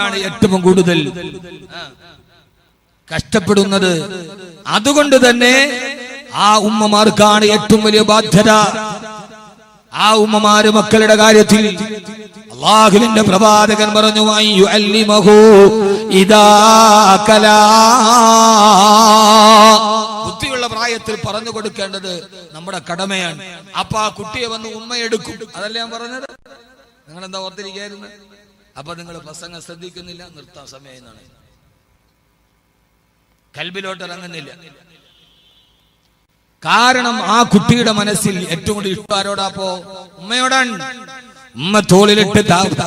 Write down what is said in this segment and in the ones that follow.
ആണ് ഏറ്റവും കൂടുതൽ കഷ്ടപ്പെടുന്നത്. അതുകൊണ്ട് തന്നെ ആ ഉമ്മമാർക്കാണ് ഏറ്റവും വലിയ ബാധ്യത. ആ ഉമ്മമാര് മക്കളുടെ കാര്യത്തിൽ അള്ളാഹുവിന്റെ പ്രവാചകൻ പറഞ്ഞു "വയ്യു അല്ലിമഹു ഇദാ കല. ബുദ്ധിയുള്ള പ്രായത്തിൽ പറഞ്ഞു കൊടുക്കേണ്ടത് നമ്മുടെ കടമയാണ്. അപ്പൊ ആ കുട്ടിയെ വന്ന് ഉമ്മയെടുക്കും. അതല്ലേ ഞാൻ പറഞ്ഞത്? നിങ്ങൾ എന്താ ഓർത്തിരിക്കായിരുന്നു? അപ്പൊ നിങ്ങൾ പ്രസംഗം ശ്രദ്ധിക്കുന്നില്ല നിർത്താൻ സമയം എന്നാണ്. കൽബിലോട്ട് ഇറങ്ങുന്നില്ല. കാരണം ആ കുട്ടിയുടെ മനസ്സിൽ ഏറ്റവും കൂടുതൽ ഇഷ്ടം ആരോടാപ്പോ ഉമ്മയോടാണ്. ഉമ്മ തോളിലിട്ട്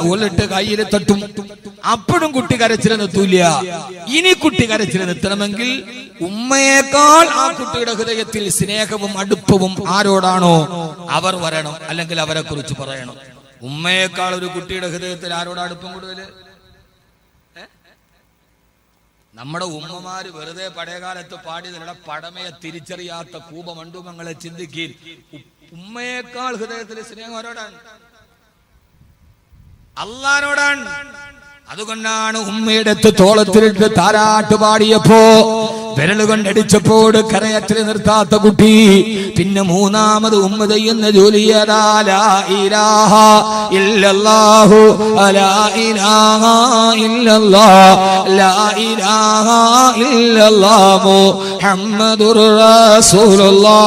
തോളിലിട്ട് കയ്യിൽ തട്ടും. അപ്പോഴും കുട്ടി കരച്ചിൽ നിർത്തൂല ഇനി കുട്ടി കരച്ചിൽ നിർത്തണമെങ്കിൽ ഉമ്മയേക്കാൾ ആ കുട്ടിയുടെ ഹൃദയത്തിൽ സ്നേഹവും അടുപ്പവും ആരോടാണോ? അവർ വരണം. അല്ലെങ്കിൽ അവരെ കുറിച്ച് പറയണം. ഉമ്മയേക്കാൾ ഒരു കുട്ടിയുടെ ഹൃദയത്തിൽ ആരോട് അടുപ്പം കൂടുതൽ നമ്മുടെ ഉമ്മമാര് വെറുതെ പഴയകാലത്ത് പാടിയതിലൂടെ പടമയെ തിരിച്ചറിയാത്ത കൂപമണ്ഡുമങ്ങളെ ചിന്തിക്കീൻ ഉമ്മയേക്കാൾ ഹൃദയത്തിൽ സ്നേഹം ആരോടാണ്? അള്ളാനോടാണ് അതുകൊണ്ടാണ് ഉമ്മയുടെ തോളത്തിലിട്ട് താരാട്ട് പാടിയപ്പോ വിരൽ കൊണ്ടടിച്ചപ്പോൾ കരയറ്റിൽ നിർത്താത്ത കുട്ടി. പിന്നെ മൂന്നാമത് ഉമ്മ ചെയ്യുന്ന ജോലി മുഹമ്മദുർ റസൂലുള്ളാഹ്.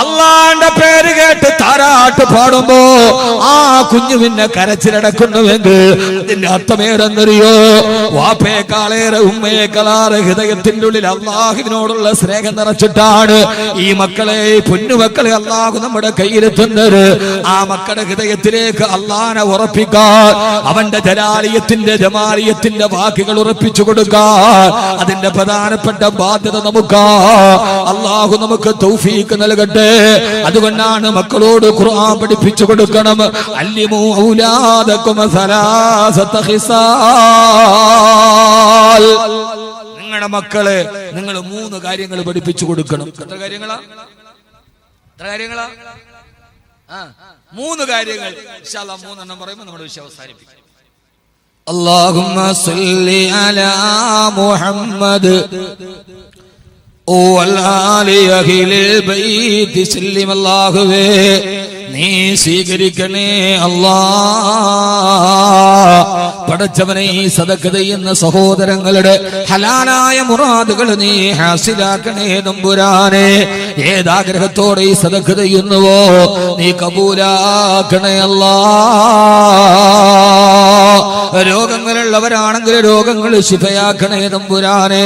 അള്ളാന്റെ പേര് കേട്ട് താരാട്ട് പാടുമ്പോ ആ കുഞ്ഞു പിന്നെ കരച്ചിലടക്കുന്നുവെങ്കിൽ അതിന്റെ അർത്ഥമേറെന്നറിയോ വാപ്പയേക്കാളേറെ ഉമ്മയേക്കാളേറെ ഹൃദയത്തിന്റെ ഉള്ളിൽ അള്ളാഹുവിനോടുള്ള സ്നേഹം നിറച്ചിട്ടാണ് ഈ മക്കളെ പൊന്നുമക്കളെ അള്ളാഹു നമ്മുടെ കയ്യിലെത്തുന്നത്. ആ മക്കളുടെ ഹൃദയത്തിലേക്ക് അള്ളാനെ ഉറപ്പിക്കാൻ അവന്റെ ജലാലയത്തിന്റെ ജമാലിയത്തിന്റെ വാക്കുകൾ ഉറപ്പിച്ചു കൊടുക്കാൻ അതിന്റെ പ്രധാനപ്പെട്ട ബാധ്യത നമുക്ക്. അള്ളാഹു നമുക്ക് തൗഫീക്ക് നൽകട്ടെ അതുകൊണ്ടാണ് മക്കളോട് ഖുർആൻ പഠിപ്പിച്ചു കൊടുക്കണം അല്ലിമു ഔലാദക്കും സലാസത ഖിസാൽ നിങ്ങളുടെ മക്കളെ നിങ്ങൾ മൂന്ന് കാര്യങ്ങൾ പഠിപ്പിച്ചു കൊടുക്കണം എത്ര കാര്യങ്ങളാ എത്ര കാര്യങ്ങളാ ആ മൂന്ന് കാര്യങ്ങൾ ഇൻഷാ അല്ലാഹ് മൂന്നെണ്ണം പറയുമ്പോൾ നമ്മുടെ വിഷയം അവസാനിപ്പിക്കും اللهم صل على محمد ഓ അല്ലാഹുവേ നീ സ്വീകരിക്കണേ അല്ലാ. പടച്ചവനെ ഈ സദക്ക ചെയ്യുന്ന സഹോദരങ്ങളുടെ ഹലാലായ മുറാദുകൾ നീ ഹാസിലാക്കണേ നമ്പുരാനെ ഏതാഗ്രഹത്തോടെ ഈ സദക്ക ചെയ്യുന്നുവോ നീ കബൂലാക്കണേ അല്ലാ. രോഗങ്ങൾ രോഗങ്ങളുള്ളവരാണെങ്കിൽ രോഗങ്ങൾ ശിഫയാക്കണേ തമ്പുരാനെ.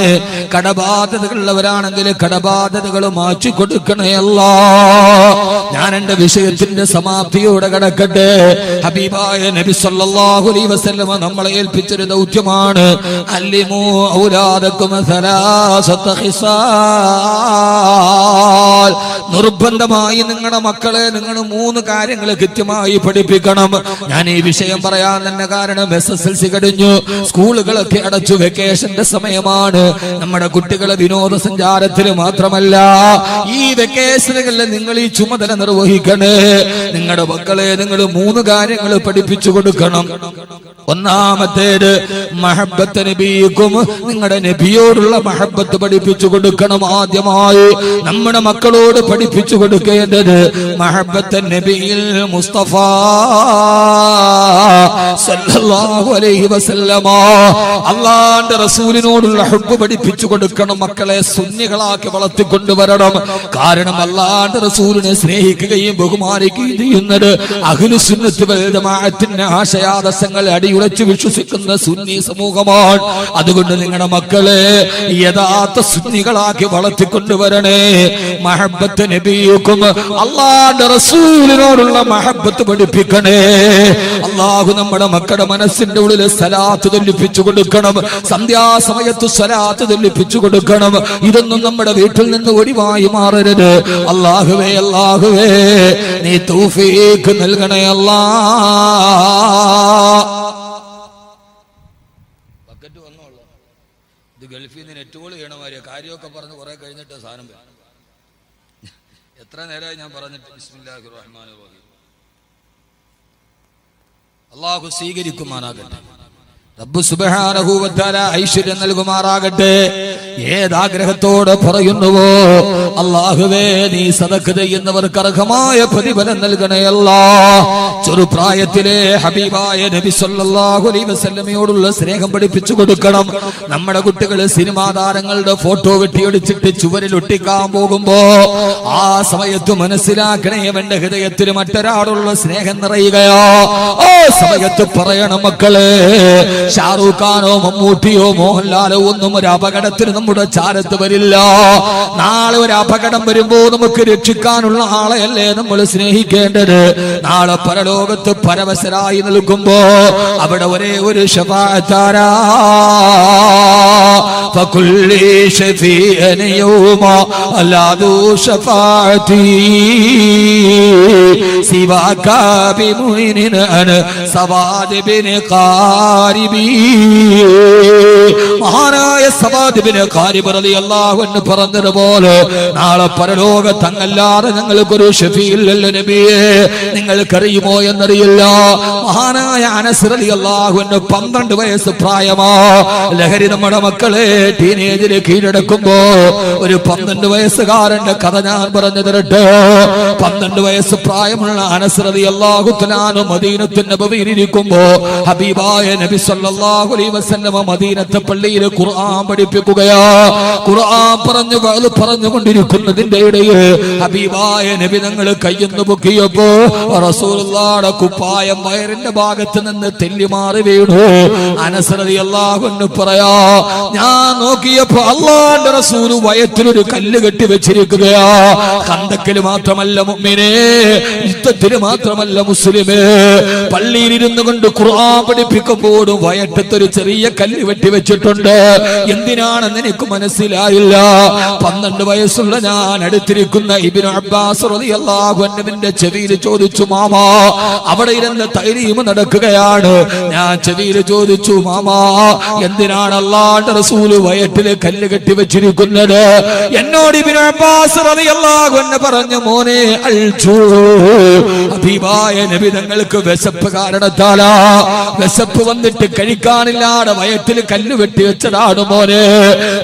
കടബാധ്യതകളുള്ളവരാണെങ്കിൽ കടബാധ്യതകൾ മാറ്റി കൊടുക്കണേ അല്ലാ. ഞാൻ എന്റെ വിഷയത്തിന്റെ സമാപ്തിയോടെ കടക്കട്ടെ. ഹബീബായ നബി സല്ലല്ലാഹു അലൈഹി വസല്ലമ നമ്മളെ ഏൽപ്പിച്ചൊരു ദൗത്യമാണ്. അല്ലിമു ഔലാദക്കും സലാസത ഹിസാൽ. നിർബന്ധമായി നിങ്ങളുടെ മക്കളെ നിങ്ങൾ മൂന്ന് കാര്യങ്ങൾ കൃത്യമായി പഠിപ്പിക്കണം. ഞാൻ ഈ വിഷയം പറയാൻ തന്നെ കാരണം എസ് എസ് എൽ സി കഴിഞ്ഞു. സ്കൂളുകളൊക്കെ അടച്ചു വെക്കേഷന്റെ സമയമാണ്. നമ്മുടെ കുട്ടികളെ വിനോദസഞ്ചാരത്തിന് മാത്രമല്ല ഈ വെക്കേഷനുകളിൽ നിങ്ങൾ ഈ ചുമതല നിർവഹിക്കണേ. നിങ്ങളുടെ മക്കളെ നിങ്ങൾ മൂന്ന് കാര്യങ്ങൾ പഠിപ്പിച്ചു കൊടുക്കണം. ഒന്നാമത്തേത് മഹബത്ത് നബിക്കും നിങ്ങളുടെ നബിയോടുള്ള മഹബത്ത് പഠിപ്പിച്ചു കൊടുക്കണം ആദ്യമായി. നമ്മുടെ മക്കളോട് പഠിപ്പിച്ചു കൊടുക്കേണ്ടത് മഹബത്ത് നബിയിൽ മുസ്തഫ അള്ളാന്റെ റസൂലിനോടുള്ള ഹബ്ബ് പഠിപ്പിച്ചു കൊടുക്കണം മക്കളെ സുന്നികളാക്കി വളർത്തിക്കൊണ്ടുവരണം. കാരണം അള്ളാന്റെ റസൂലിനെ സ്നേഹിക്കുകയും ബഹുമാനിക്കുകയും ചെയ്യുന്നത് അഖിലു സുന്നത്ത് വൽ ജമാഅത്തിന്റെ ആശയാദർശങ്ങൾ അടിയുറച്ച് വിശ്വസിക്കുന്ന സുന്നി സമൂഹമാണ്. അതുകൊണ്ട് നിങ്ങളുടെ മക്കളെ യഥാർത്ഥ സുന്നികളാക്കി വളർത്തിക്കൊണ്ടുവരണേ. മഹബത്ത് നബിയുക്കും അള്ളാന്റെ റസൂലിനോടുള്ള മഹബത്ത് പഠിപ്പിക്കണേ. അള്ളാഹു നമ്മുടെ മക്കളുടെ മനസ്സിന്റെ ഉള്ളിൽ സലാത്ത് തൊല്ലിപ്പിച്ചു കൊടുക്കണം. സന്ധ്യാസമയത്ത് സലാത്ത് തൊല്ലിപ്പിച്ചു കൊടുക്കണം. ഇതൊന്നും നമ്മുടെ വീട്ടിൽ നിന്ന് ഒഴിവായി മാറരുത്. അള്ളാഹുവേ അള്ളാഹുവേ നീ തൂഫീക്ക് നൽകണേ അല്ലാ ഗൾഫിൽ നിന്ന് നെറ്റുകൾ ചെയ്യണമാതിരി കാര്യമൊക്കെ പറഞ്ഞ് കുറെ കഴിഞ്ഞിട്ട് സാധനം വരും. എത്ര നേരമായി ഞാൻ പറഞ്ഞിട്ട് ബിസ്മില്ലാഹി റഹ്മാൻ റഹീം. അള്ളാഹു സ്വീകരിക്കുമാറാകട്ടെ. റബ്ബ് തആല ഐശ്വര്യം നൽകുമാറാകട്ടെ. ഏതാഗ്രഹത്തോട് പറയുന്നുവോ? അള്ളാഹുവേ നീ സദക്ക് ചെയ്യുന്നവർക്ക് അർഹമായ പ്രതിഫലം നൽകണേ അല്ലാ. ചെറുപ്രായത്തിലെ ഹബീബായ നബി സല്ലല്ലാഹു അലൈഹി വസല്ലമയോടുള്ള സ്നേഹം പഠിപ്പിച്ചു കൊടുക്കണം. നമ്മുടെ കുട്ടികൾ സിനിമാ താരങ്ങളുടെ ഫോട്ടോ വെട്ടിയൊടിച്ചിട്ട് ചുവരിൽ ഒട്ടിക്കാൻ പോകുമ്പോ ആ സമയത്ത് മനസ്സിലാക്കണേ അവന്റെ ഹൃദയത്തിൽ മറ്റൊരാളുള്ള സ്നേഹം നിറയുകയോ. ആ സമയത്ത് പറയണം മക്കളെ ഷാറൂഖ് ഖാനോ മമ്മൂട്ടിയോ മോഹൻലാലോ ഒന്നും ഒരു അപകടത്തിന് നമ്മുടെ ചാരത്ത് വരില്ല. നാളെ ഒരു അപകടം വരുമ്പോ നമുക്ക് രക്ഷിക്കാനുള്ള ആളെയല്ലേ നമ്മൾ സ്നേഹിക്കേണ്ടത്? നാളെ പരലോകത്ത് പരവശരായി നിൽക്കുമ്പോ അവിടെ ഒരേ ഒരു ശപാത്താരാ സവാദ് ബിൻ മഹാനായ സമാധിപിന് കാര്യപ്രതി അള്ളാഹു എന്ന് പറഞ്ഞതുപോലെ നാളെ പരലോകത്തങ്ങല്ലാതെ ഞങ്ങൾക്കൊരു ഷഫീല്ലല്ലോ നബിയെ. നിങ്ങൾക്കറിയുമോ എന്നറിയില്ല. മഹാനായ അനസ്രതി അള്ളാഹു എന്ന് പന്ത്രണ്ട് വയസ്സ് പ്രായമാ. ലഹരി നമ്മുടെ മക്കളെ ടീനേജിന് കീഴടക്കുമ്പോ ഒരു പന്ത്രണ്ട് വയസ്സുകാരന്റെ കഥ ഞാൻ പറഞ്ഞു തരട്ടെ. പന്ത്രണ്ട് വയസ്സ് പ്രായമുള്ള അനസ്രതി അള്ളാഹു തലാനു മദീനത്തിന്റെ ഭവിയിലിരിക്കുമ്പോ ഹബീബായ നബി സല്ല സല്ലല്ലാഹു അലൈഹി വസല്ലമ മദീനത്തെ പള്ളിയിൽ ഖുർആൻ പഠിപ്പിക്കുകയാ. ഖുർആൻ പറഞ്ഞു അത് പറഞ്ഞുകൊണ്ടിരിക്കുന്നതിന്റെ ഇടയിൽ ഹബീബായ നബി ഞങ്ങൾ കയ്യെന്ന് പൊക്കിയപ്പോ റസൂലുള്ളാടെ കുപ്പായം വയറിന്റെ ഭാഗത്ത് നിന്ന് തെല്ലി വീണു. അനസറതി അള്ളാഹുന്ന് പറയാ ഞാൻ നോക്കിയപ്പോ അള്ളാന്റെ റസൂൽ വയറ്റിലൊരു കല്ല് കെട്ടി വെച്ചിരിക്കുകയാ. കന്തക്കിൽ മാത്രമല്ല മുഅ്മിനേ യുദ്ധത്തിന് മാത്രമല്ല മുസ്ലിമേ. പള്ളിയിൽ ഇരുന്നു കൊണ്ട് ഖുർആൻ പഠിപ്പിക്കുമ്പോഴും വയറ്റത്തൊരു ചെറിയ കല്ല് വെട്ടി വെച്ചിട്ടുണ്ട്. എന്തിനാണെന്ന് എനിക്ക് മനസ്സിലായില്ല? പന്ത്രണ്ട് വയസ്സുള്ള ഞാൻ അടുത്തിരിക്കുന്ന അബ്ബാസ് ചെവിയിൽ ചോദിച്ചു മാമാ അവിടെ ഇരുന്ന് തൈരീമ് നടക്കുകയാണ്. ഞാൻ ചെവിയിൽ ചോദിച്ചു മാമാ എന്തിനാണ് അള്ളാന്റെ റസൂൽ വയറ്റിൽ കല്ല് കെട്ടി വെച്ചിരിക്കുന്നത്? എന്നോട് ഇബിൻ അബ്ബാസ് പറഞ്ഞു മോനെ അൽജൂ ഹബീബായ നബി തങ്ങൾക്ക് വിശപ്പ് കാരണത്താലാ. വിശപ്പ് വന്നിട്ട് കഴിക്കാനില്ലാതെ വയറ്റിൽ കല്ല് വെട്ടി വെച്ചതാണ് മോനെ.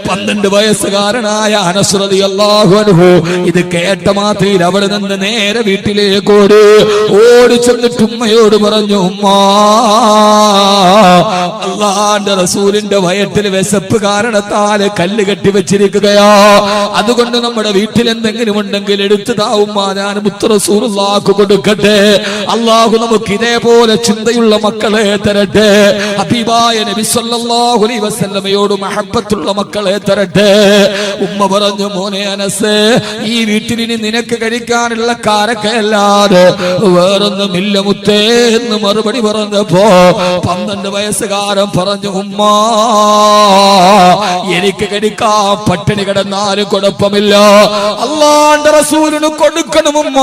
പന്ത്രണ്ട് വയസ്സുകാരനായ അനസ്രതി അള്ളാഹു ഇത് കേട്ട മാത്രയിൽ അവിടെ നിന്ന് നേരെ വീട്ടിലേക്ക് ഓടി. ഓടി ചെന്നിട്ട് ഉമ്മയോട് പറഞ്ഞു ഉമ്മ അള്ളാന്റെ റസൂലിന്റെ വയറ്റിൽ വിശപ്പ് കാരണത്താൽ കല്ല് കെട്ടി വെച്ചിരിക്കുകയാ. അതുകൊണ്ട് നമ്മുടെ വീട്ടിൽ എന്തെങ്കിലും ഉണ്ടെങ്കിൽ എടുത്തു താവുമ്മ ഞാൻ മുത്തറസൂറുള്ളാക്ക് കൊടുക്കട്ടെ. അള്ളാഹു നമുക്ക് ഇതേപോലെ ചിന്തയുള്ള മക്കളെ തരട്ടെ. ഹബീബായ നബി സല്ലല്ലാഹു അലൈഹി വസല്ലമയോട് മഹബ്ബത്തുള്ള മക്കളെ തരട്ടെ. ഉമ്മ പറഞ്ഞു മോനെ അനസ് ഈ വീട്ടിലിനി നിനക്ക് കഴിക്കാനുള്ള കാരക്കയല്ലാതെ വേറൊന്നുമില്ല മുത്തേ എന്ന് മറുപടി പറഞ്ഞപ്പോ പന്ത്രണ്ട് വയസ്സുകാരൻ പറഞ്ഞു ഉമ്മ എനിക്ക് കഴിക്കാൻ പട്ടിണി കിടന്നാലും കുഴപ്പമില്ല. അള്ളാന്റെ റസൂലിന് കൊടുക്കണം ഉമ്മ.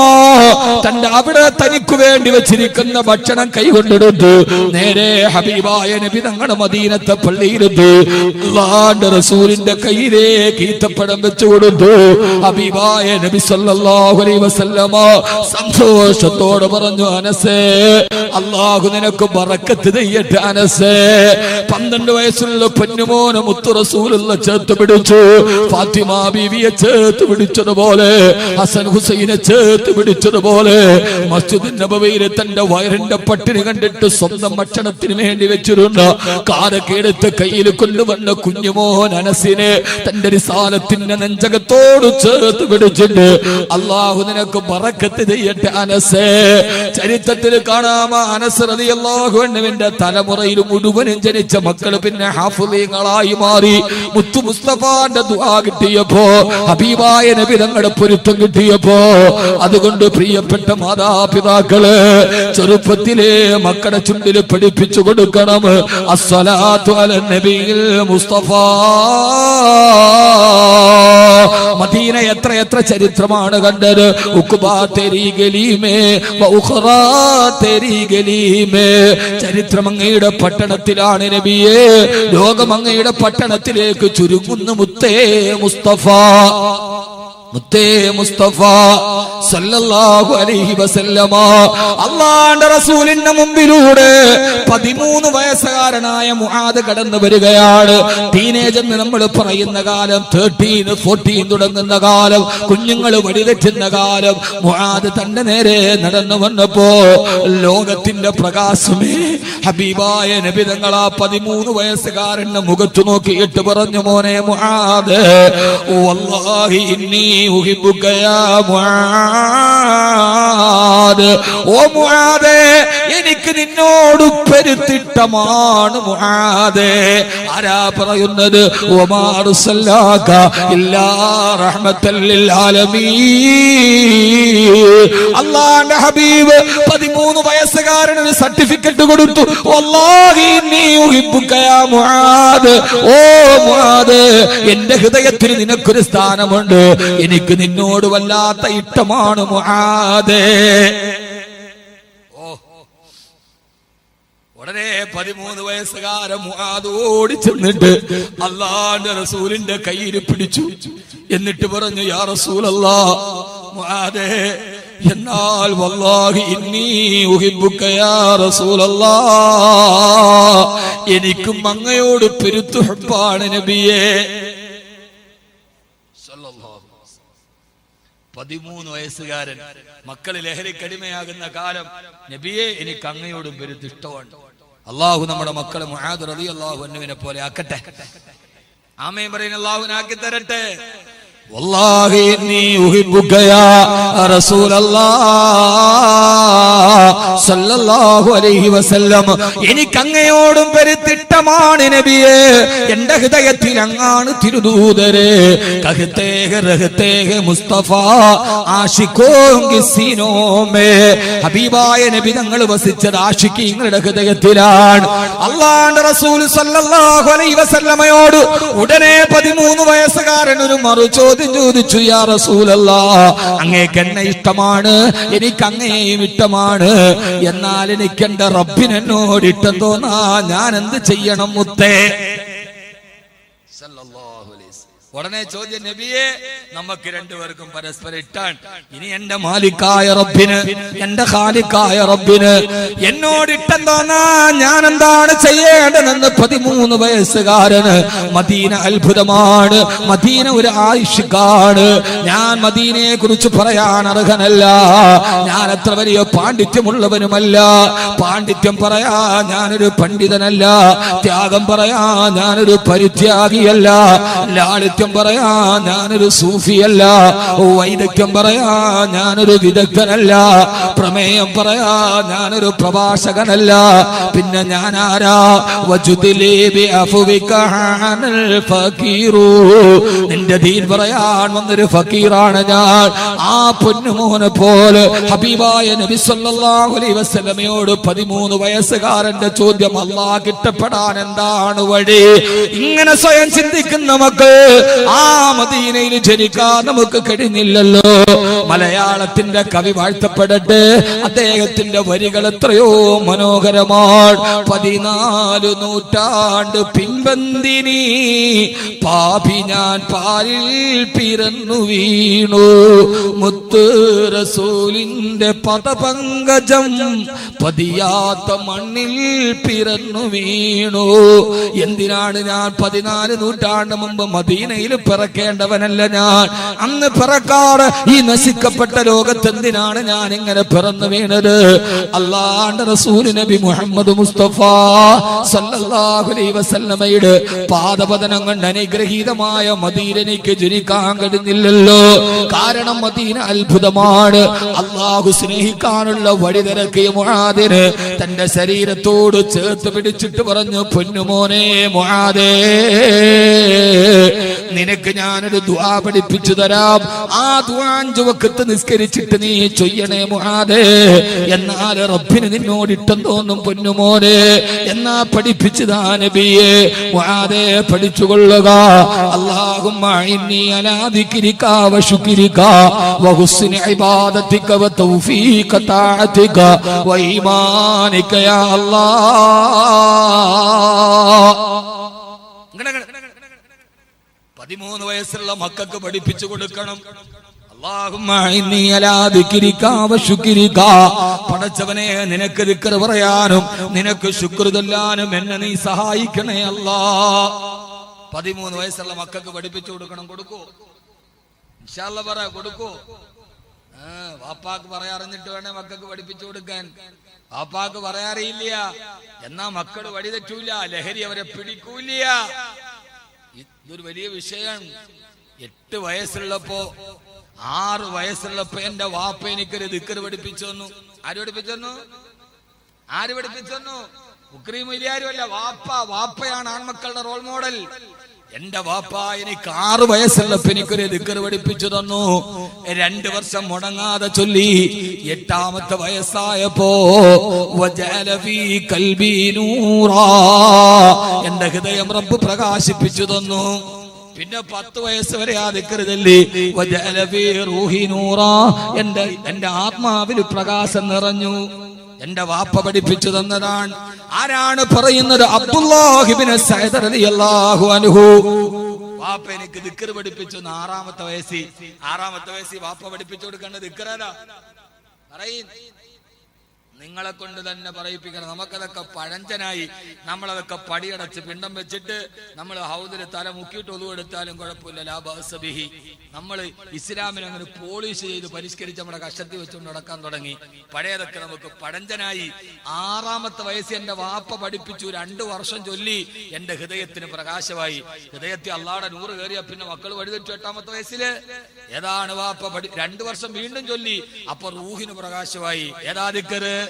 തന്റെ അവിടെ തനിക്ക് വേണ്ടി വെച്ചിരിക്കുന്ന ഭക്ഷണം കൈകൊണ്ടെടുത്ത് നേരെ ഹബീബായ നബി തങ്ങളുടെ മദീനത്തെ പള്ളിയിലെത്തി അള്ളാന്റെ റസൂലിന്റെ കയ്യിലേക്ക് ഈത്തപ്പഴം വെച്ചു കൊടുത്തു. ഹബീബായ നബി സല്ലല്ലാഹു അലൈഹി വസല്ലമ സന്തോഷത്തോടെ പറഞ്ഞു അനസേ അള്ളാഹു നിനക്ക് ബറക്കത്ത് ചെയ്യട്ടെ അനസേ. പന്ത്രണ്ട് വയസ്സുള്ള പൊന്നുമോനെ മുത്തു റസൂലുള്ള ചേർത്ത് പിടിച്ചു. ഫാത്തിമ ബീവിയെ ചേർത്ത് പിടിച്ചതുപോലെ ഹസൻ ഹുസൈനെ ചേർത്ത് പിടിച്ചതുപോലെ മസ്ജിദ് നബവയിലെ തന്റെ വയറിന്റെ പട്ടിണി കണ്ടിട്ട് സ്വന്തം ഭക്ഷണത്തിന് വേണ്ടി വെച്ചിരുന്ന. കാരൊക്കെ എടുത്ത് കയ്യിൽ കൊണ്ടുവന്ന കുഞ്ഞുമോൻ അനസിനെ തന്റെ റിസാലത്തിന്റെ നെഞ്ചകത്തോട് ചേർത്ത് പിടിച്ചിട്ട് അള്ളാഹു നിനക്ക് പറക്കത്ത് ചെയ്യട്ടെ അനസേ. ചരിത്രത്തിൽ കാണാമ അനസ് അൻഹുവിന്റെ തലമുറയിൽ മുഴുവനും ജനിച്ച മക്കൾ പിന്നെ ഹാഫുലീങ്ങളായി മാറി. മുത്തു മുസ്തഫാന്റെ ദുആ കിട്ടിയപ്പോ ഹബീബായ നബി തങ്ങളുടെ പൊരുത്തം കിട്ടിയപ്പോ അതുകൊണ്ട് പ്രിയപ്പെട്ട മാതാപിതാക്കൾ ചെറുപ്പത്തിലെ മക്കളെ ചുണ്ടിൽ പഠിപ്പിച്ചു കൊടുക്കണം. അസ്സലാത്തു മദീന എത്ര എത്ര ചരിത്രമാണ് കണ്ടത്? ചരിത്രം അങ്ങയുടെ പട്ടണത്തിലാണ് നബിയെ. ലോകം അങ്ങയുടെ പട്ടണത്തിലേക്ക് ചുരുങ്ങുന്നു മുത്തേ മുസ്തഫ. മുത്തേ മുസ്തഫ സല്ലല്ലാഹു അലൈഹി വസല്ലമ. അള്ളാന്റെ റസൂലിന്റെ മുമ്പിലൂടെ പതിമൂന്ന് വയസ്സുകാരനായ മുഹാദ് കടന്നു വരികയാണ്. ടീനേജ് എന്ന് നമ്മൾ പറയുന്ന കാലം തേർട്ടീൻ ഫോർട്ടീൻ തുടങ്ങുന്ന കാലം കുഞ്ഞുങ്ങൾ വഴിതെറ്റുന്ന കാലം. മുഹാദ് തന്റെ നേരെ നടന്നു വന്നപ്പോ ലോകത്തിന്റെ പ്രകാശമേ ഹബീബായ നബിതങ്ങൾ ആ പതിമൂന്ന് വയസ്സുകാരന്റെ മുഖത്തു നോക്കിയിട്ട് പറഞ്ഞു മോനെ മുഹാദ് വല്ലാഹി ഇന്നി ഓ മുആദേ എനിക്ക് നിന്നോട് പെരുത്തിട്ടമാണ് മുആദേ ആരാ പറയുന്നത്? ആലമീൻ. അല്ലാഹുവിന്റെ ഹബീബ് 13 വയസ്സുകാരന് സർട്ടിഫിക്കറ്റ് കൊടുത്തു. ഓ മുആദ് എന്റെ ഹൃദയത്തിൽ നിനക്കൊരു സ്ഥാനമുണ്ട്. എനിക്ക് നിന്നോട് വല്ലാത്ത ഇഷ്ടമാണ് മുആദേ ഓ ഉടനെ പതിമൂന്ന് വയസ്സുകാരൻ മുഹാദോടി ചെന്നിട്ട് അള്ളാന്റെ റസൂലിന്റെ കയ്യിൽ പിടിച്ചു. എന്നിട്ട് പറഞ്ഞു യാ റസൂലല്ലാ മുആദേ എന്നാൽ വല്ലാഹി ഇന്നി ഉഹിബ്ബുക യാ റസൂലല്ലാ. എനിക്കും അങ്ങയോട് പെരുത്തു നബിയെ. പതിമൂന്ന് വയസ്സുകാരൻ മക്കൾ ലഹരിക്കടിമയാകുന്ന കാലം നബിയെ എനിക്ക് അങ്ങയോടും പെരുത്തിഷ്ടമുണ്ടോ അള്ളാഹു നമ്മുടെ മക്കളെ മുഹാദ് അള്ളാഹു അന്നുവിനെ പോലെ ആക്കട്ടെ. ആമയും പറയുന്ന അള്ളാഹുവിനാക്കി തരട്ടെ والله إني أحبك يا رسول الله صلى الله عليه وسلم എനിക്ക് അങ്ങയോടും പെരുത്തിട്ടമാണ് നബിയെ എന്റെ ഹൃദയത്തിൽ അങ്ങാണ് തിരുദൂതരെ കഹത്തേഹ റഹത്തേഹ മുസ്തഫ ആഷിക്കോങ്കി സീനോമേ ഹബീബായ നബി തങ്ങൾ വസിച്ചത് ആഷിക്കീങ്ങളുടെ ഹൃദയത്തിലാണ് അള്ളാന്റെ റസൂൽ സല്ലല്ലാഹു അലൈഹി വസല്ലമയോട് ഉടനെ പതിമൂന്ന് വയസ്സുകാരൻ ഒരു മറു ചോദ്യം ചോദിച്ചു യാ റസൂലല്ല അങ്ങേക്ക് എന്നെ ഇഷ്ടമാണ് എനിക്ക് അങ്ങേയും ഇഷ്ടമാണ് എന്നാൽ എനിക്ക് എന്റെ റബ്ബിനെന്നോട് ഇഷ്ടം തോന്നാ ഞാൻ എന്ത് ചെയ്യണം മുത്തേ. ഉടനെ ചോദ്യം നബിയെ നമുക്ക് രണ്ടുപേർക്കും പരസ്പരം ഇട്ടാൻ. ഇനി എന്റെ മാലിക്കായ റബ്ബിന് എന്റെ ഖാലിക്കായ റബ്ബിന് എന്നോട് ഇട്ടം തോന്നാ ഞാൻ എന്താണ് ചെയ്യേണ്ടതെന്ന് പതിമൂന്ന് വയസ്സുകാരന് മദീന അത്ഭുതമാണ്. മദീന ഒരു ആയുഷ്കാണ്. ഞാൻ മദീനയെ കുറിച്ച് പറയാൻ അർഹനല്ല. ഞാൻ അത്ര വലിയ പാണ്ഡിത്യമുള്ളവനുമല്ല. പാണ്ഡിത്യം പറയാ ഞാനൊരു പണ്ഡിതനല്ല. ത്യാഗം പറയാ ഞാനൊരു പരിത്യാഗിയല്ല. പറയാ ഞാനൊരു സൂഫിയല്ല. വൈദഗ്ധ്യം പറയാ ഞാനൊരു വിദഗ്ധനല്ല. പ്രമേയം പറയാ ഞാനൊരു പ്രഭാഷകനല്ല. പിന്നെ ഞാൻ ആരാ നിന്റെ ദീൻ പറയാൻ വന്നൊരു ഫക്കീറാണ് ഞാൻ. ആ പൊന്നുമോനെ പോലെ ഹബീബായ നബി സല്ലല്ലാഹു അലൈഹി വസല്ലമയോട് പതിമൂന്ന് വയസ്സുകാരന്റെ ചോദ്യം അള്ളാഹ് കിട്ടപ്പെടാൻ എന്താണ് വഴി? ഇങ്ങനെ സ്വയം ചിന്തിക്കുന്ന നമുക്ക് ആ മദീനയിൽ ജനിക്കാൻ നമുക്ക് കഴിഞ്ഞില്ലല്ലോ. മലയാളത്തിന്റെ കവി വാഴ്ത്തപ്പെടട്ടെ. അദ്ദേഹത്തിന്റെ വരികൾ എത്രയോ മനോഹരമാണ്. പതിനാല് നൂറ്റാണ്ട് പിൻപന്തിനി. പാപി ഞാൻ പാലിൽ പിറന്നു വീണു. മുത്ത് റസൂലിന്റെ പദപങ്കജം പതിയാത്ത മണ്ണിൽ പിറന്നു വീണു. എന്തിനാണ് ഞാൻ പതിനാല് നൂറ്റാണ്ട് മുമ്പ് മദീനയിൽ പിറക്കേണ്ടവനല്ല ഞാൻ? അന്ന് പിറക്കാറ് ഈ നശിക്കപ്പെട്ട ലോകത്ത് എന്തിനാണ് ഞാൻ ഇങ്ങനെ പിറന്നു വീണത്? അല്ലാണ്ട് റസൂൽ നബി മുഹമ്മദ് മുസ്തഫ സല്ലാഹുലൈ വസല്ലമയുടെ പാദപതനം കൊണ്ട് അനുഗ്രഹീതമായ മദീനയ്ക്ക് ജനിക്കാൻ കഴിഞ്ഞില്ലല്ലോ. കാരണം മദീന അത്ഭുതമാണ്. അള്ളാഹു സ്നേഹിക്കാനുള്ള വഴി തിരക്കിയ മുഹാദിന്. തന്റെ ശരീരത്തോട് ചേർത്ത് പിടിച്ചിട്ട് പറഞ്ഞു പൊന്നുമോനെ മുഹാദേ. നിനക്ക് ഞാനൊരു ദുആ പഠിപ്പിച്ചു തരാം. ആ ദുആ വക്കത്ത് നിസ്കരിച്ചിട്ട് നീ ചൊയ്യണേ മുഹാദേ. എന്നാൽ റബ്ബിന് നിന്നോട് ഇഷ്ടം തോന്നും പൊന്നുമോനെ. എന്നാ പഠിപ്പിച്ചതാ നബിയെ. മുഹാദേ പഠിച്ചുകൊള്ളുക. അല്ലാഹുമ്മ ഇന്നി പതിമൂന്ന് വയസ്സുള്ള മക്കൾക്ക് പഠിപ്പിച്ചു കൊടുക്കണം. പടച്ചവനെ നിനക്ക് ദിക്ർ പറയാനും നിനക്ക് ശുക്ർ എന്നെ നീ സഹായിക്കണേ അല്ല. പതിമൂന്ന് വയസ്സുള്ള മക്കൾക്ക് പഠിപ്പിച്ചു കൊടുക്കണം കൊടുക്കൂ. ഇൻഷാല്ല പറ കൊടുക്കൂ. വാപ്പാക്ക് പറയാറിഞ്ഞിട്ട് വേണേ മക്കൾക്ക് പഠിപ്പിച്ചു കൊടുക്കാൻ. വാപ്പാക്ക് പറയാറിയില്ല. എന്നാ മക്കൾ വഴി തെറ്റൂല ലഹരി അവരെ പിടിക്കൂല ഇതൊരു വലിയ വിഷയമാണ്. എട്ട് വയസ്സുള്ളപ്പോ ആറ് വയസ്സുള്ളപ്പോ എന്റെ വാപ്പ എനിക്കൊരു ദിക്കർ പഠിപ്പിച്ചു തന്നു. ആര് പഠിപ്പിച്ചു തന്നു? ആര് പഠിപ്പിച്ചു തന്നു? ഉക്രീം ഇല്ലാരുമല്ല വാപ്പ. വാപ്പയാണ് ആൺമക്കളുടെ റോൾ മോഡൽ എന്റെ വാപ്പ എനിക്ക് ആറു വയസ്സുള്ളപ്പോ എനിക്കൊരു ദിക്കർ പഠിപ്പിച്ചു തന്നു രണ്ട് വർഷം മുടങ്ങാതെ ചൊല്ലി എട്ടാമത്തെ വയസ്സായപ്പോ. എന്റെ ഹൃദയം റബ്ബ് പ്രകാശിപ്പിച്ചു തന്നു പിന്നെ പത്ത് വയസ്സ് വരെ ആ ദിക്കരുതല്ലേ എന്റെ എന്റെ ആത്മാവിൽ പ്രകാശം നിറഞ്ഞു എന്റെ വാപ്പ പഠിപ്പിച്ചു തന്നതാണ്. ആരാണ് പറയുന്നത്? അബ്ദുല്ലാഹിബിന് വാപ്പ എനിക്ക് ദിക്കർ പഠിപ്പിച്ചു ആറാമത്തെ വയസ്സിൽ ആറാമത്തെ വയസ്സിൽ വാപ്പ പഠിപ്പിച്ചു കൊടുക്കേണ്ട ദിക്കറാരാ പറയും. നിങ്ങളെ കൊണ്ട് തന്നെ പറയിപ്പിക്കണം. നമുക്കതൊക്കെ പഴഞ്ചനായി നമ്മളതൊക്കെ പടിയടച്ച് പിണ്ടം വെച്ചിട്ട് നമ്മൾ ഹൗദിൽ തല മുക്കിയിട്ട് ഒതുവെടുത്താലും കുഴപ്പമില്ല. ലാഭസബിഹി നമ്മൾ ഇസ്ലാമിനെ അങ്ങനെ പോളിഷ് ചെയ്ത് പരിഷ്കരിച്ച് നമ്മുടെ കഷ്ടത്തിൽ വെച്ചുകൊണ്ട് നടക്കാൻ തുടങ്ങി. പഴയതൊക്കെ നമുക്ക് പഴഞ്ചനായി. ആറാമത്തെ വയസ്സിൽ എന്റെ വാപ്പ പഠിപ്പിച്ചു. രണ്ടു വർഷം ചൊല്ലി എന്റെ ഹൃദയത്തിന് പ്രകാശമായി. ഹൃദയത്തിൽ അള്ളാടെ നൂറ് കയറിയ പിന്നെ മക്കൾ വഴിതെറ്റു എട്ടാമത്തെ വയസ്സിൽ. ഏതാണ് വാപ്പ പഠി രണ്ടു വർഷം വീണ്ടും ചൊല്ലി. അപ്പൊ റൂഹിന് പ്രകാശമായി. ഏതാ ദിക്കറ്?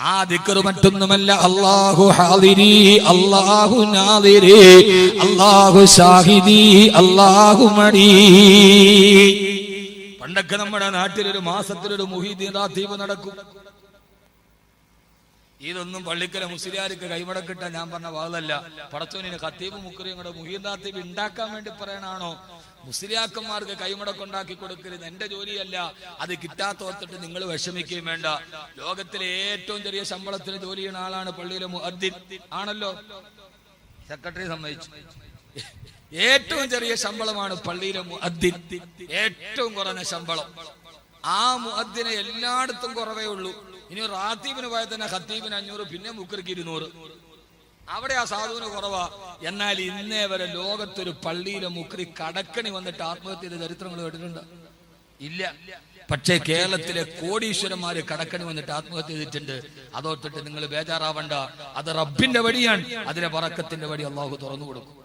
ആ ദിക്കറ് മറ്റൊന്നുമല്ല. അള്ളാഹു ഹാദിരി അള്ളാഹു നാദിരി അള്ളാഹു ഷാഹിദി അള്ളാഹു മടി. പണ്ടൊക്കെ നമ്മുടെ നാട്ടിലൊരു മാസത്തിലൊരു മുഹീദീൻ നടക്കും. ഇതൊന്നും പള്ളിക്കല മുസ്ലിയാർക്ക് കൈമടക്കിട്ട ഞാൻ പറഞ്ഞ വാതല്ല പടച്ചോനിന് ഖത്തീബ് മുക്കറിയും കൂടെ മുഹീന്ദാത്തീബ് ഉണ്ടാക്കാൻ വേണ്ടി പറയണാണോ? മുസ്ലിയാക്കന്മാർക്ക് കൈമടക്കുണ്ടാക്കി കൊടുക്കരുത്. എന്റെ ജോലിയല്ല. അത് കിട്ടാത്തോർത്തിട്ട് നിങ്ങൾ വിഷമിക്കുകയും വേണ്ട. ലോകത്തിലെ ഏറ്റവും ചെറിയ ശമ്പളത്തിന് ജോലി ചെയ്യുന്ന ആളാണ് പള്ളിയിലെ മുഅദ്ദിൻ. ആണല്ലോ? സെക്രട്ടറി സമ്മതിച്ചു. ഏറ്റവും ചെറിയ ശമ്പളമാണ് പള്ളിയിലെ ഏറ്റവും കുറഞ്ഞ ശമ്പളം. ആ മുഹദ്ദിനെ എല്ലായിടത്തും കുറവേ ഉള്ളൂ. ഇനി റാത്തീബിന് പോയാൽ തന്നെ ഖത്തീബിന് അഞ്ഞൂറ് പിന്നെ മുക്കർക്ക് ഇരുന്നൂറ്. അവിടെ ആ സാധുവിന് കുറവാ. എന്നാൽ ഇന്നേ വരെ ലോകത്തൊരു പള്ളിയിലെ മുക്രി കടക്കണി വന്നിട്ട് ആത്മഹത്യ ചെയ്ത ചരിത്രങ്ങൾ കേട്ടിട്ടുണ്ട്? ഇല്ല. പക്ഷേ കേരളത്തിലെ കോടീശ്വരന്മാര് കടക്കണി വന്നിട്ട് ആത്മഹത്യ ചെയ്തിട്ടുണ്ട്. അതോർത്തിട്ട് നിങ്ങൾ ബേജാറാവണ്ട. അത് റബ്ബിന്റെ വഴിയാണ്. അതിലെ പറക്കത്തിന്റെ വഴി അള്ളാഹു തുറന്നു കൊടുക്കും.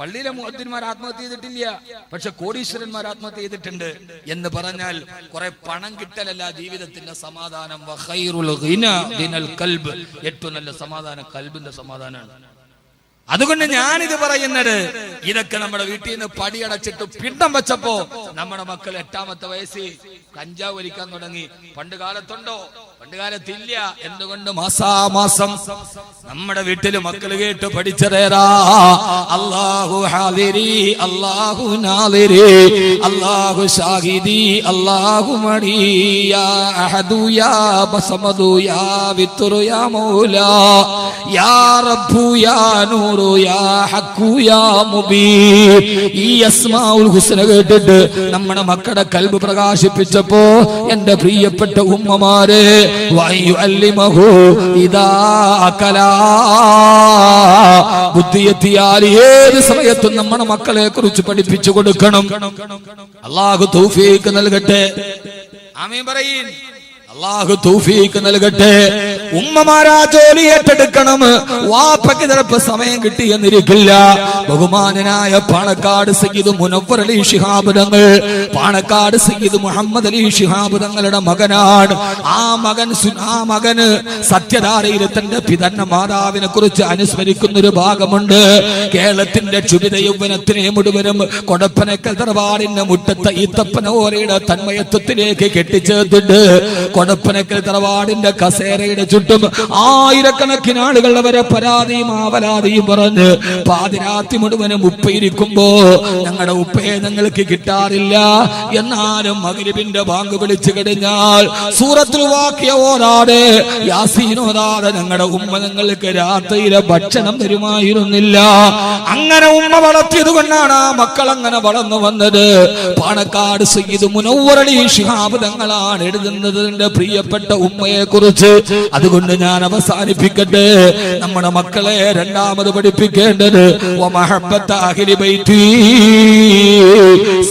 പള്ളിയിലെ മുഹദ്ദിന്മാർ ആത്മഹത്യ ചെയ്തിട്ടില്ല. പക്ഷെ കോടീശ്വരന്മാർ ആത്മഹത്യ ചെയ്തിട്ടുണ്ട് എന്ന് പറഞ്ഞാൽ കുറെ പണം കിട്ടലല്ല ജീവിതത്തിന്റെ സമാധാനം. കൽബ്. ഏറ്റവും നല്ല സമാധാനം കൽബിന്റെ സമാധാനമാണ്. അതുകൊണ്ട് ഞാനിത് പറയുന്നത് ഇതൊക്കെ നമ്മുടെ വീട്ടിൽ നിന്ന് പടിയടച്ചിട്ട് പിണ്ടം വെച്ചപ്പോ നമ്മുടെ മക്കൾ എട്ടാമത്തെ വയസ്സിൽ കഞ്ചാവ് വലിക്കാൻ തുടങ്ങി. പണ്ട് കാലത്തുണ്ടോ? പണ്ട് കാലത്തില്ല എന്തുകൊണ്ട് മാസാമാസം നമ്മുടെ വീട്ടിൽ മക്കൾ കേട്ട് പഠിച്ചതേരാ അള്ളാഹു ഹാദിരി അള്ളാഹു നാദിരി അള്ളാഹു ഷാഹിദി അള്ളാഹു മടി യാ അഹദു യാ ബസമദു യാ വിത്തുറു യാ മൗല. യാ റബ്ബു യാ നൂറു യാ ഹക്കു യാ മുബീ ഈ അസ്മാഉൽ ഹുസ്ന കേട്ടിട്ട് നമ്മുടെ മക്കളുടെ കൽബ് പ്രകാശിപ്പിച്ചപ്പോ എന്റെ പ്രിയപ്പെട്ട ഉമ്മമാരെ ബുദ്ധിയെത്തിയാൽ ഏത് സമയത്തും നമ്മുടെ മക്കളെ കുറിച്ച് പഠിപ്പിച്ചു കൊടുക്കണം. അള്ളാഹു തൗഫീക്ക് നൽകട്ടെ. ആമീൻ പറയീൻ അള്ളാഹു തൗഫീക്ക് നൽകട്ടെ. ഉമ്മമാരാ ജോലി ഏറ്റെടുക്കണം. വാപ്പയ്ക്ക് ചിലപ്പോ സമയം കിട്ടിയെന്നിരിക്കില്ല. ബഹുമാനനായ പാണക്കാട് സയ്യിദ് മുനവർ അലി ശിഹാബ് തങ്ങൾ പാണക്കാട് സയ്യിദ് മുഹമ്മദ് അലി ശിഹാബ് തങ്ങളുടെ മകനാണ്. ആ മകൻ ആ മകന് സത്യധാരയിൽ തന്റെ പിതന്ന മാതാവിനെ കുറിച്ച് അനുസ്മരിക്കുന്ന ഒരു ഭാഗമുണ്ട്. കേരളത്തിന്റെ ക്ഷുഭിത യൗവനത്തിനെ മുഴുവനും കൊടപ്പനക്കൽ ദർബാറിന്റെ മുറ്റത്തെ ഈത്തപ്പന ഓരയുടെ തന്മയത്വത്തിലേക്ക് കെട്ടിച്ചേർത്തിട്ട് കൊടപ്പനക്കൽ തറവാടിന്റെ കസേരയുടെ ചുറ്റും ആയിരക്കണക്കിന് ആളുകൾ അവരെ പരാതിയും ആവലാതിയും പറഞ്ഞ് പാതിരാത്തി മുഴുവനും ഉപ്പയിരിക്കുമ്പോ ഞങ്ങളുടെ ഉപ്പയെ ഞങ്ങൾക്ക് കിട്ടാറില്ല. എന്നാലും മകരിബിന്റെ ബാങ്ക് വിളിച്ചു കഴിഞ്ഞാൽ സൂറത്തിൽ വാക്കിയ ഓരാടെ യാസീനോരാടെ ഞങ്ങളുടെ ഉമ്മ ഞങ്ങൾക്ക് രാത്രിയിലെ ഭക്ഷണം തരുമായിരുന്നില്ല. അങ്ങനെ ഉമ്മ വളർത്തിയത് കൊണ്ടാണ് ആ മക്കൾ അങ്ങനെ വളർന്നു വന്നത്. പാണക്കാട് സയ്യിദ് മുനവ്വറലി ശിഹാബ് തങ്ങളാണ് എഴുതുന്നത് എന്റെ പ്രിയപ്പെട്ട ഉമ്മയെ കുറിച്ച് അതുകൊണ്ട് ഞാൻ അവസാനിപ്പിക്കട്ടെ. നമ്മുടെ മക്കളെ രണ്ടാമത് പഠിപ്പിക്കേണ്ടത്.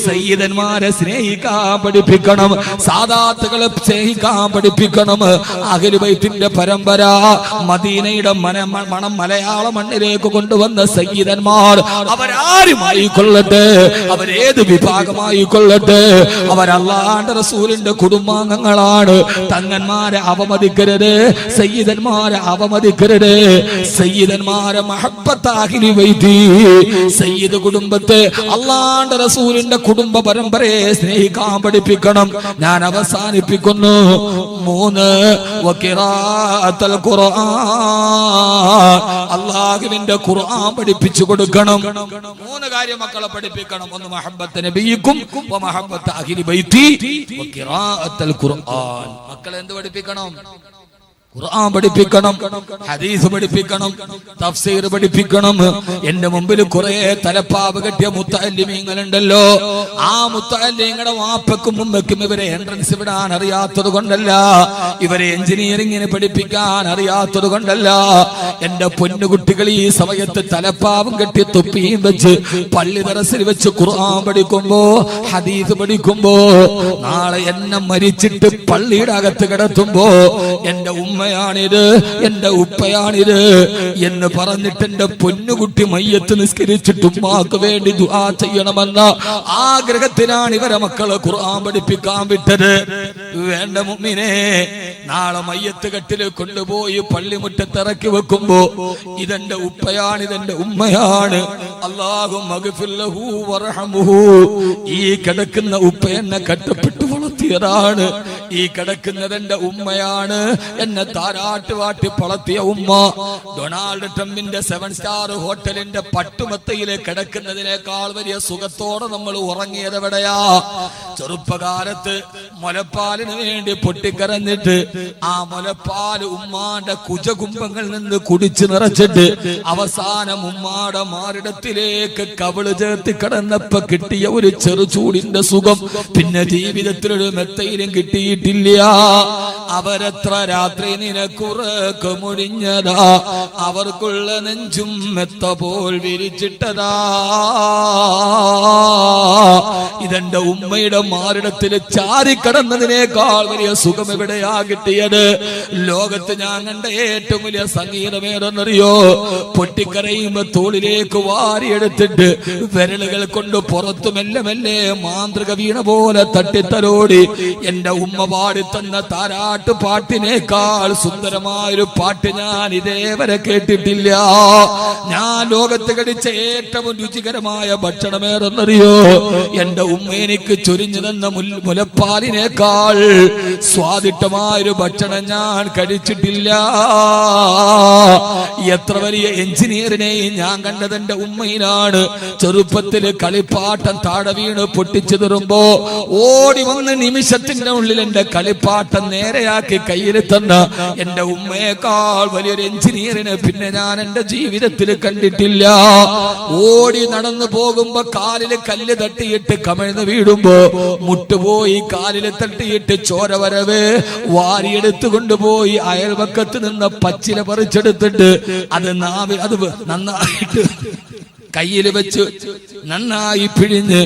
സയ്യിദന്മാരെ സ്നേഹിക്കാൻ പഠിപ്പിക്കണം സാദാത്തുകളെ സ്നേഹിക്കാൻ പഠിപ്പിക്കണം. അഖിലുബൈത്തിന്റെ പരമ്പര മദീനയുടെ മന മണം മലയാള മണ്ണിലേക്ക് കൊണ്ടുവന്ന സയ്യിദന്മാർ അവരാരുമായി കൊള്ളട്ടെ അവരേത് വിഭാഗമായി കൊള്ളട്ടെ. അവരല്ലാണ്ട് റസൂലിന്റെ കുടുംബാംഗങ്ങളാണ്. തങ്ങന്മാരെ അവമതിക്കരുത് സയ്യിദന്മാരെ അവമതിക്കരുത് സയ്യിദന്മാരെ മഹബത്താഹിനി വൈദ്യ സയ്യിദ് കുടുംബത്തെ അള്ളാണ്ട് റസൂലിന്റെ കുടുംബ പരമ്പരയെ സ്നേഹിക്കാൻ പഠിപ്പിക്കണം. ഞാൻ അവസാനിപ്പിക്കുന്നു. മൂന്ന് അള്ളാഹുവിന്റെ ഖുർആൻ പഠിപ്പിച്ചു കൊടുക്കണം. മൂന്ന് കാര്യം മക്കളെ പഠിപ്പിക്കണം. ഒന്ന് മഹബത്ത് ബീക്കും മഹബത്ത് അഖിലി ബൈത്തി ഖുർആൻ. മക്കളെ എന്ത് പഠിപ്പിക്കണം? ഖുർആൻ പഠിപ്പിക്കണം ഹദീസ് പഠിപ്പിക്കണം തഫ്സീർ പഠിപ്പിക്കണം. എന്റെ മുമ്പിൽ കുറെ തലപ്പാവ് കെട്ടിയ മുത്തല്ലിമീങ്ങളുണ്ടല്ലോ ആ മുത്തല്ലിങ്ങളുടെ വാപ്പക്കും മുമ്പക്കും ഇവരെ എൻട്രൻസ് വിടാൻ അറിയാത്തത് കൊണ്ടല്ല. ഇവരെ എഞ്ചിനീയറിംഗിന് പഠിപ്പിക്കാൻ അറിയാത്തത് കൊണ്ടല്ല. എന്റെ പൊന്നുകുട്ടികൾ ഈ സമയത്ത് തലപ്പാവും കെട്ടി തൊപ്പിയും വെച്ച് പള്ളി തറസിൽ വെച്ച് ഖുർആൻ പഠിക്കുമ്പോ ഹദീസ് പഠിക്കുമ്പോ നാളെ എന്നെ മരിച്ചിട്ട് പള്ളിയുടെ അകത്ത് കിടത്തുമ്പോ എന്റെ ഉമ്മയാണിത് എന്റെ ഉപ്പയാണിത് എന്ന് പറഞ്ഞിട്ട് എന്റെ പൊന്നുകുട്ടി മയ്യത്ത് നിസ്കരിച്ചിട്ട് ഉമ്മാക്ക് വേണ്ടി ദുആ ചെയ്യണമെന്ന ആഗ്രഹത്തിനാണ് ഇവരെ മക്കളെ ഖുർആൻ പഠിപ്പിക്കാൻ വിട്ടത്. വേണ്ട മുമ്മിനെ നാളെ മയ്യത്ത് കെട്ടിൽ കൊണ്ടുപോയി പള്ളിമുറ്റത്ത് ഇറക്കി വെക്കുമ്പോ ഇതെന്റെ ഉപ്പയാണ് ഇതെന്റെ ഉമ്മയാണ്. അള്ളാഹു ഈ കിടക്കുന്ന ഉപ്പ എന്നെ കട്ടപ്പെട്ടു വളർത്തിയതാണ്. ഈ കിടക്കുന്നത് എന്റെ ഉമ്മയാണ് എന്നെ താരാട്ട് വാട്ടി ഉമ്മ. ഡൊണാൾഡ് ട്രംപിന്റെ സെവൻ സ്റ്റാർ ഹോട്ടലിന്റെ പട്ടുമത്തയിലെ കിടക്കുന്നതിനേക്കാൾ വലിയ സുഖത്തോടെ നമ്മൾ ഉറങ്ങിയത് എവിടെയാ? ചെറുപ്പകാലത്ത് മുലപ്പാലിന് വേണ്ടി പൊട്ടിക്കരഞ്ഞിട്ട് ആ മുലപ്പാൽ ഉമ്മാന്റെ കുജകുംഭങ്ങളിൽ നിന്ന് കുടിച്ചു നിറച്ചിട്ട് അവസാനം ഉമ്മാടെ മാറിടത്തിലേക്ക് കവിൾ ചേർത്ത് കിടന്നപ്പോ കിട്ടിയ ഒരു ചെറുചൂടിന്റെ സുഖം. പിന്നെ ജീവിതത്തിലൊരു മെത്തയിലും കിട്ടിയിട്ടില്ല അവരെത്ര രാത്രി നിനക്കുറക്ക് മുടിഞ്ഞതാ. അവർക്കുള്ള നെഞ്ചും മെത്ത പോൽ വിരിച്ചിട്ടതാ. ഇതെന്റെ ഉമ്മയുടെ മാറിടത്തിൽ ചാരിക്കടന്നതിനേക്കാൾ വലിയ സുഖം എവിടെയാ കിട്ടിയത്? ലോകത്ത് ഞാൻ കണ്ട ഏറ്റവും വലിയ സംഗീതമേതെന്നറിയോ പൊട്ടിക്കരയുമ്പോ തോളിലേക്ക് വാരിയെടുത്തിട്ട് വിരലുകൾ കൊണ്ട് പുറത്തു മെല്ലെ മെല്ലെ മാന്ത്രിക വീണ പോലെ തട്ടിത്തലോടി എന്റെ ഉമ്മ പാടി തന്ന താരാട്ട് പാട്ടിനേക്കാൾ സുന്ദരമായൊരു പാട്ട് ഞാൻ ഇതേവരെ കേട്ടിട്ടില്ല. ഞാൻ ലോകത്ത് കടിച്ച ഏറ്റവും രുചികരമായ ഭക്ഷണമേറെന്നറിയോ എന്റെ ഉമ്മ എനിക്ക് ചൊരിഞ്ഞു തന്ന മുലപ്പാലിനേക്കാൾ സ്വാദിഷ്ടമായൊരു ഭക്ഷണം ഞാൻ കഴിച്ചിട്ടില്ല. എത്ര വലിയ എഞ്ചിനീയറിനെയും ഞാൻ കണ്ടത് എന്റെ ഉമ്മയിലാണ്. ചെറുപ്പത്തിൽ കളിപ്പാട്ടം താഴെ വീണ് പൊട്ടിച്ചു തരുമ്പോ ഓടി വന്ന് നിമിഷത്തിന്റെ ഉള്ളിൽ എന്റെ കളിപ്പാട്ടം നേരെയാക്കി കയ്യിൽ തന്ന എന്റെ ഉമ്മയേക്കാൾ വലിയൊരു എഞ്ചിനീയറിനെ പിന്നെ ഞാൻ എന്റെ ജീവിതത്തിൽ കണ്ടിട്ടില്ല. ഓടി നടന്നു പോകുമ്പോ കാലിൽ കല്ല് തട്ടിയിട്ട് കമിഴ്ന്ന് വീടുമ്പോ മുട്ടുപോയി കാലിൽ തട്ടിയിട്ട് ചോര വരവ് വാരിയെടുത്തു കൊണ്ടുപോയി അയൽവക്കത്ത് നിന്ന് പച്ചില പറിച്ചെടുത്തിട്ട് അത് നാവി അത് നന്നായിട്ട് കയ്യിൽ വെച്ച് നന്നായി പിഴിഞ്ഞ്